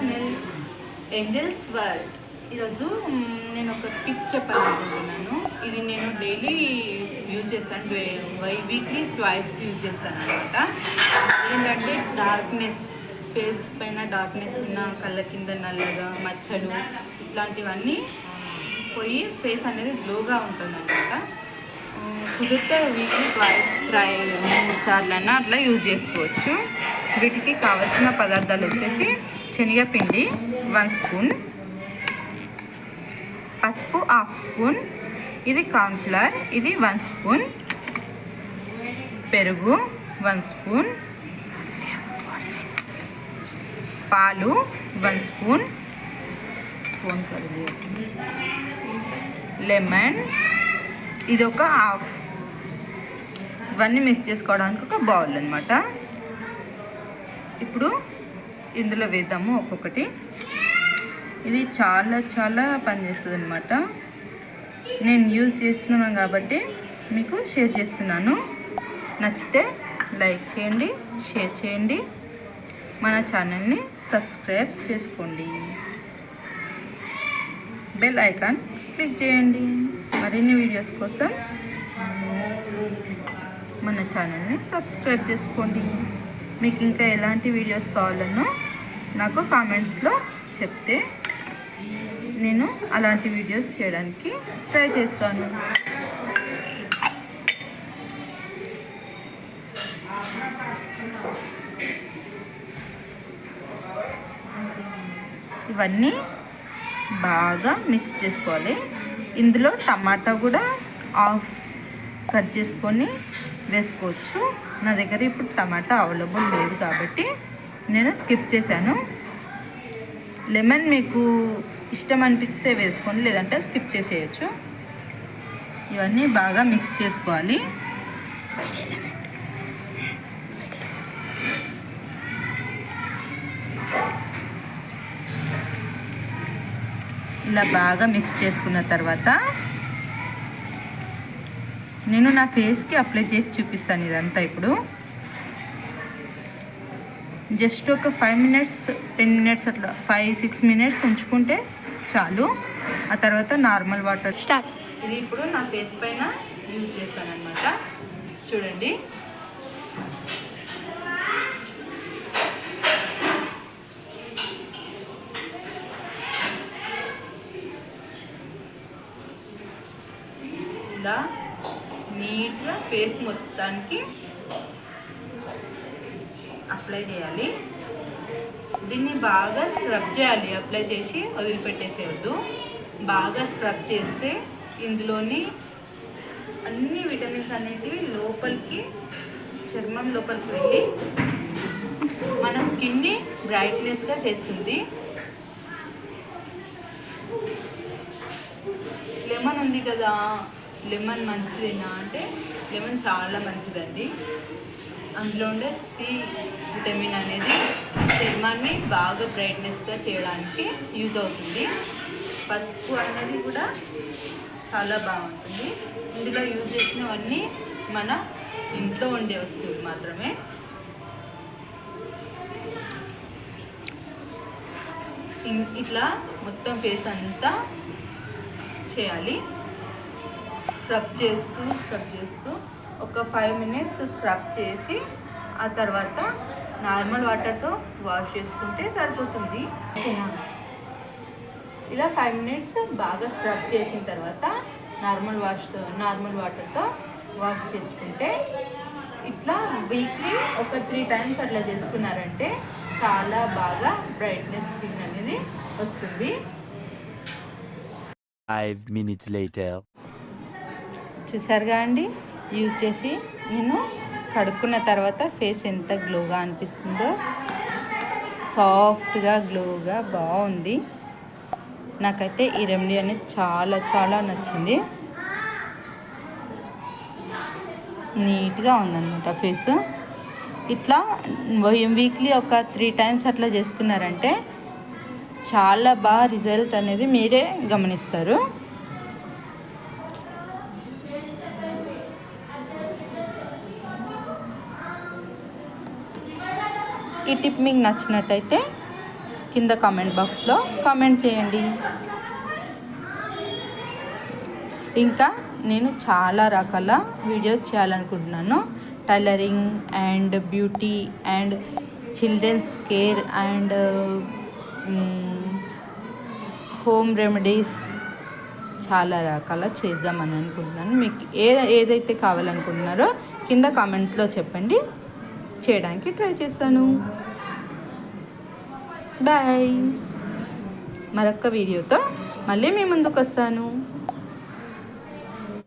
Channel angels world ఈరోజు నేను ఒక టిప్ చెప్పాలనుకుంటున్నాను. ఇది నేను డైలీ యూజ్ చేస్తాను. వై వీక్లీ ట్వైస్ యూజ్ చేస్తాను అనమాట ఏంటంటే డార్క్నెస్ ఫేస్ పైన డార్క్నెస్ ఉన్న కళ్ళ కింద నల్లగా మచ్చలు ఇట్లాంటివన్నీ పోయి ఫేస్ అనేది గ్లోగా ఉంటుంది అనమాట కుదిరితే వీక్లీ ట్వైస్ ట్రై మూడు సార్లు అన్నా అట్లా యూజ్ చేసుకోవచ్చు. వీటికి కావాల్సిన పదార్థాలు వచ్చేసి శనగపిండి వన్ స్పూన్. పసుపు హాఫ్ స్పూన్. ఇది కార్న్ఫ్లవర్ ఇది వన్ స్పూన్. పెరుగు వన్ స్పూన్. పాలు వన్ స్పూన్. లెమన్. ఇది ఒక హాఫ్. ఇవన్నీ మిక్స్ చేసుకోవడానికి ఒక బౌల్ అనమాట ఇప్పుడు ఇందులో వేద్దాము ఒక్కొక్కటి. ఇది చాలా చాలా పనిచేస్తుంది అనమాట నేను యూజ్ చేస్తున్నాను కాబట్టి మీకు షేర్ చేస్తున్నాను. నచ్చితే లైక్ చేయండి షేర్ చేయండి. మన ఛానల్ని సబ్స్క్రైబ్ చేసుకోండి. బెల్ ఐకాన్ క్లిక్ చేయండి. మరిన్ని వీడియోస్ కోసం మన ఛానల్ని సబ్స్క్రైబ్ చేసుకోండి. మీకు ఇంకా ఎలాంటి వీడియోస్ కావాలనో నాకు కామెంట్స్లో చెప్తే నేను అలాంటి వీడియోస్ చేయడానికి ట్రై చేస్తాను. ఇవన్నీ బాగా మిక్స్ చేసుకోవాలి. ఇందులో టమాటా కూడా ఆఫ్ కట్ చేసుకొని వేసుకోవచ్చు. నా దగ్గర ఇప్పుడు టమాటా అవైలబుల్ లేదు కాబట్టి నేను స్కిప్ చేశాను. లెమన్ మీకు ఇష్టం అనిపిస్తే వేసుకోండి లేదంటే స్కిప్ చేసేయచ్చు. ఇవన్నీ బాగా మిక్స్ చేసుకోవాలి. ఇలా బాగా మిక్స్ చేసుకున్న తర్వాత నేను నా ఫేస్కి అప్లై చేసి చూపిస్తాను ఇదంతా ఇప్పుడు. జస్ట్ ఒక ఫైవ్ మినిట్స్ టెన్ మినిట్స్ అట్లా ఫైవ్ సిక్స్ మినిట్స్ ఉంచుకుంటే చాలు. ఆ తర్వాత నార్మల్ వాటర్. స్టార్ట్. ఇది ఇప్పుడు నా ఫేస్ పైన యూజ్ చేస్తాను అనమాట చూడండి. ఇలా నీట్గా ఫేస్ మొత్తానికి అప్లై చేయాలి. దీన్ని బాగా స్క్రబ్ చేయాలి. అప్లై చేసి వదిలిపెట్టేసేయద్దు. బాగా స్క్రబ్ చేస్తే ఇందులోని అన్ని విటమిన్స్ అనేటివి లోపలికి చర్మం లోపలికి వెళ్ళి మన స్కిన్ని బ్రైట్నెస్గా చేస్తుంది. లెమన్ ఉంది కదా లెమన్ మంచిదేనా అంటే లెమన్ చాలా మంచిదండి. అందులో ఉండే సి విటమిన్ అనేది చర్మాన్ని బాగా బ్రైట్నెస్గా చేయడానికి యూజ్ అవుతుంది. పసుపు అనేది కూడా చాలా బాగుంటుంది. ఇందులో యూజ్ చేసినవన్నీ మన ఇంట్లో ఉండే వస్తువులు మాత్రమే. ఇట్లా మొత్తం ఫేస్ అంతా చేయాలి. స్క్రబ్ చేస్తూ స్క్రబ్ చేస్తూ ఒక ఫైవ్ మినిట్స్ స్క్రబ్ చేసి ఆ తర్వాత నార్మల్ వాటర్తో వాష్ చేసుకుంటే సరిపోతుంది. ఓకేనా? ఇలా ఫైవ్ మినిట్స్ బాగా స్క్రబ్ చేసిన తర్వాత నార్మల్ వాష్తో నార్మల్ వాటర్తో వాష్ చేసుకుంటే ఇట్లా వీక్లీ ఒక త్రీ టైమ్స్ అట్లా చేసుకున్నారంటే చాలా బాగా బ్రైట్నెస్ స్కిన్ అనేది వస్తుంది. Five minutes later. చూసారుగా అండి? యూజ్ చేసి నేను కడుక్కున్న తర్వాత ఫేస్ ఎంత గ్లోగా అనిపిస్తుందో. సాఫ్ట్గా గ్లోగా బాగుంది. నాకైతే ఈ రెమెడీ అనేది చాలా చాలా నచ్చింది. నీట్గా ఉందన్నమాట ఫేస్. ఇట్లా వీక్లీ ఒక త్రీ టైమ్స్ అట్లా చేసుకున్నారంటే చాలా బాగా రిజల్ట్ అనేది మీరే గమనిస్తారు. ఈ టిప్ మీకు నచ్చినట్టయితే కింద కామెంట్ బాక్స్లో కామెంట్ చేయండి. ఇంకా నేను చాలా రకాల వీడియోస్ చేయాలనుకుంటున్నాను. Tailoring and beauty and children's care and home remedies చాలా రకాల చేద్దామని అనుకుంటున్నాను. మీకు ఏ ఏదైతే కావాలనుకుంటున్నారో కింద కామెంట్లో చెప్పండి. చేయడానికి ట్రై చేస్తాను బాయ్. మరొక వీడియోతో మళ్ళీ మీ ముందుకు వస్తాను